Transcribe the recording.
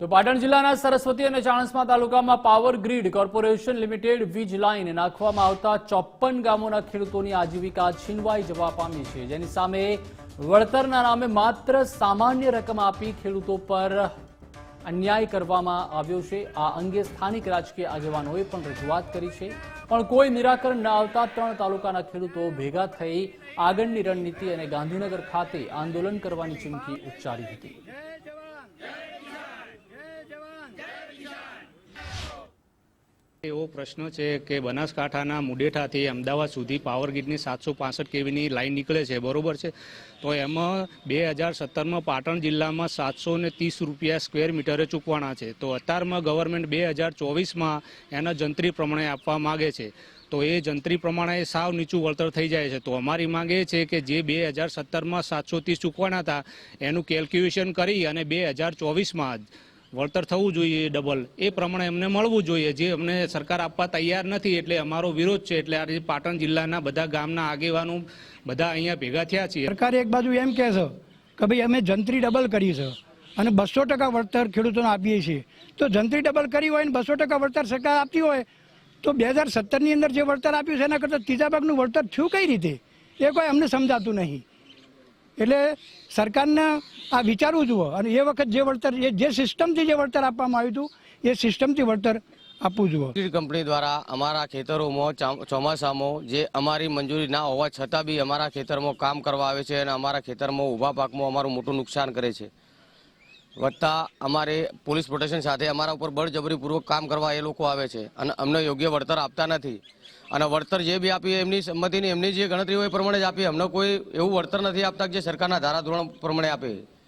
તો પાટણ જિલ્લાના સરસ્વતી અને ચાણસ્મા તાલુકામાં પાવર ગ્રીડ કોર્પોરેશન લિમિટેડ વીજ લાઇન નાખવામાં આવતા ચોપ્પન ગામોના ખેડૂતોની આજીવિકા છીનવાઈ જવા પામી છે. જેની સામે વળતરના નામે માત્ર સામાન્ય રકમ આપી ખેડૂતો પર અન્યાય કરવામાં આવ્યો છે. આ અંગે સ્થાનિક રાજકીય આગેવાનોએ પણ રજૂઆત કરી છે. પણ કોઈ નિરાકરણ ન આવતા ત્રણ તાલુકાના ખેડૂતો ભેગા થઈ આગળની રણનીતિ અને ગાંધીનગર ખાતે આંદોલન કરવાની ચીમકી ઉચ્ચારી હતી. એવો પ્રશ્ન છે કે બનાસકાંઠાના મુડેઠાથી અમદાવાદ સુધી પાવર ગ્રીડની સાતસો પાસઠ કેવીની લાઇન નીકળે છે, બરોબર છે? તો એમાં બે હજાર સત્તરમાં પાટણ જિલ્લામાં સાતસો ને ત્રીસ રૂપિયા સ્ક્વેર મીટરે ચૂકવાના છે. તો અત્યારમાં ગવર્મેન્ટ બે હજાર ચોવીસમાં એના જંત્રી પ્રમાણે આપવા માગે છે. તો એ જંત્રી પ્રમાણે સાવ નીચું વળતર થઈ જાય છે. તો અમારી માંગ એ છે કે જે બે હજાર સત્તરમાં સાતસો ત્રીસ ચૂકવાના હતા, એનું કેલ્ક્યુલેશન કરી અને બે હજાર ચોવીસમાં વળતર થવું જોઈએ ડબલ. એ પ્રમાણે અમને મળવું જોઈએ. જે અમને સરકાર આપવા તૈયાર નથી એટલે અમારો વિરોધ છે. એટલે આજે પાટણ જિલ્લાના બધા ગામના આગેવાનો બધા અહીંયા ભેગા થયા છીએ. સરકારે એક બાજુ એમ કહે છે કે ભાઈ અમે જંત્રી ડબલ કરી છે અને બસો ટકા વળતર ખેડૂતોને આપીએ છીએ. તો જંત્રી ડબલ કરી હોય ને બસો ટકા વળતર સરકાર આપતી હોય, તો બે હજાર સત્તરની અંદર જે વળતર આપ્યું છે, એના કરતાં ત્રીજા ભાગનું વળતર થયું કઈ રીતે? એ કોઈ અમને સમજાતું નહીં. એટલે સરકારને આ વિચારવું જુઓ. અને એ વખત જે વળતર જે સિસ્ટમથી જે વળતર આપવામાં આવ્યું હતું, એ સિસ્ટમથી વળતર આપવું વીજ કંપની દ્વારા અમારા ખેતરોમાં ચોમાસામાં જે અમારી મંજૂરી ના હોવા છતાં બી અમારા ખેતરમાં કામ કરવા આવે છે અને અમારા ખેતરમાં ઊભા પાકમાં અમારું મોટું નુકસાન કરે છે. વત્તા અમારે પોલીસ પ્રોટેક્શન સાથે અમારા ઉપર બળજબરીપૂર્વક કામ કરવા એ લોકો આવે છે અને અમને યોગ્ય વળતર આપતા નથી. અને વળતર જે બી આપીએ એમની સંમતિની એમની જે ગણતરી હોય એ પ્રમાણે જ આપીએ. અમને કોઈ એવું વળતર નથી આપતા જે સરકારના ધારાધોરણ પ્રમાણે આપે.